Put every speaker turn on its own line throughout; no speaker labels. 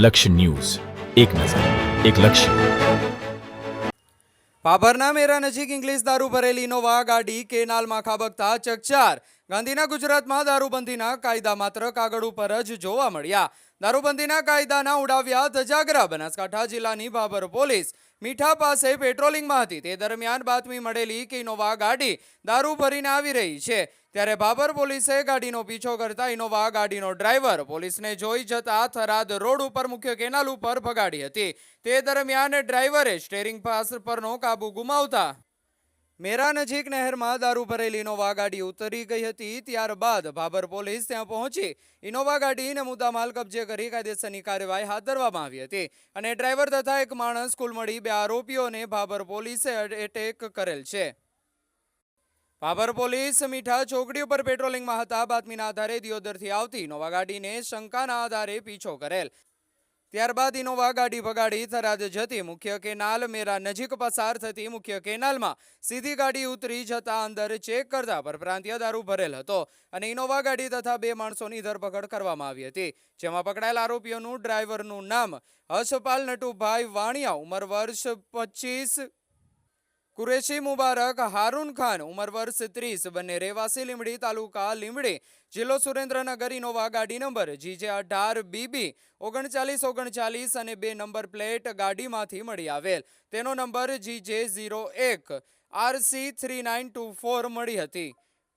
લક્ષ્ય ન્યૂઝ. એક નજર, એક લક્ષ્ય.
પાભરના મેરા નજીક ઇંગ્લિશ દારૂ ભરેલી ઇનોવા ગાડી કેનાલમાં ખાબકતા ચકચાર. ગાંધીના ગુજરાતમાં દારૂબંધીના કાયદા માત્ર કાગળ ઉપર જ જોવા મળ્યા. દારૂબંધીના કાયદાના ઉડાવ્યા ધજાગરા બનાસકાંઠા જિલ્લાની ભાભર પોલીસ. મીઠા પાસે પેટ્રોલિંગમાં હતી. તે દરમિયાન બાતમી મળેલી કે ઇનોવા ગાડી દારૂ ભરીને આવી રહી છે. ત્યારે ભાભર પોલીસે ગાડીનો પીછો કરતા ઇનોવા ગાડીનો ડ્રાઈવર પોલીસને જોઈ જતા થરાદ રોડ ઉપર મુખ્ય કેનાલ ઉપર ભગાડી હતી. તે દરમિયાન ડ્રાઈવરે સ્ટેરિંગ પાસ પરનો કાબુ ગુમાવતા મેરા નજીક નહેરમાં દારૂ ભરેલી ઇનોવા ગાડી ઉતરી ગઈ હતી. ત્યારબાદ ભાભર પોલીસ ત્યાં પહોંચી ઇનોવા ગાડીને મુદ્દામાલ કબજે કરી કાયદેસરની કાર્યવાહી હાથ ધરવામાં આવી હતી અને ડ્રાઈવર તથા એક માણસ કુલ મળી બે આરોપીઓને ભાભર પોલીસે એટેક કરેલ છે. ભાભર પોલીસ મીઠા ચોકડી ઉપર પેટ્રોલિંગમાં હતા. બાતમીના આધારે દિયોદરથી આવતી ઇનોવા ગાડીને શંકાના આધારે પીછો કરેલ. ત્યારબાદ ઇનોવા ગાડી ભગાડી થરાદ જતી મુખ્ય કેનાલ મેરા નજીક પસાર થતી મુખ્ય કેનાલમાં સીધી ગાડી ઉતરી જતા અંદર ચેક કરતા પરપ્રાંતીય દારૂ ભરેલ હતો અને ઇનોવા ગાડી તથા બે માણસોની ધરપકડ કરવામાં આવી હતી, જેમાં પકડાયેલ આરોપીઓનું ડ્રાઈવરનું નામ હર્ષપાલ નટુભાઈ વાણિયા, ઉંમર વર્ષ પચીસ કુરેશી મુબારક, હારૂન ખાન, ઉંમર વર્ષ ત્રીસ, બંને રહેવાસી લીમડી તાલુકા લીમડી જિલ્લો સુરેન્દ્રનગર, ઇનોવા ગાડી નંબર, જીજે અઢાર, બીબી, ઓગણચાલીસ ઓગણચાલીસ અને બે નંબર પ્લેટ ગાડીમાંથી મળી આવેલ. તેનો નંબર જીજે ઝીરો એક, RC three nine two four મળી હતી.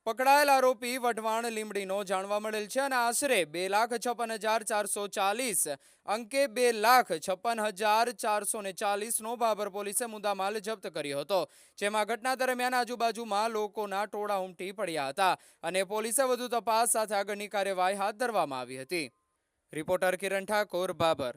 પકડાયેલ આરોપી વઢવાણ લીમડીનો જાણવા મળેલ છે અને આશરે બે લાખ છપ્પન હજાર ચારસો ચાલીસ અંકે બે લાખ છપ્પન હજાર ચારસો ને ચાલીસનો બાબર પોલીસે મુદ્દામાલ જપ્ત કર્યો હતો. જેમાં ઘટના દરમિયાન આજુબાજુમાં લોકોના ટોળા ઉમટી પડ્યા હતા અને પોલીસે વધુ તપાસ સાથે આગળની કાર્યવાહી હાથ ધરવામાં આવી હતી. રિપોર્ટર કિરણ ઠાકોર બાબર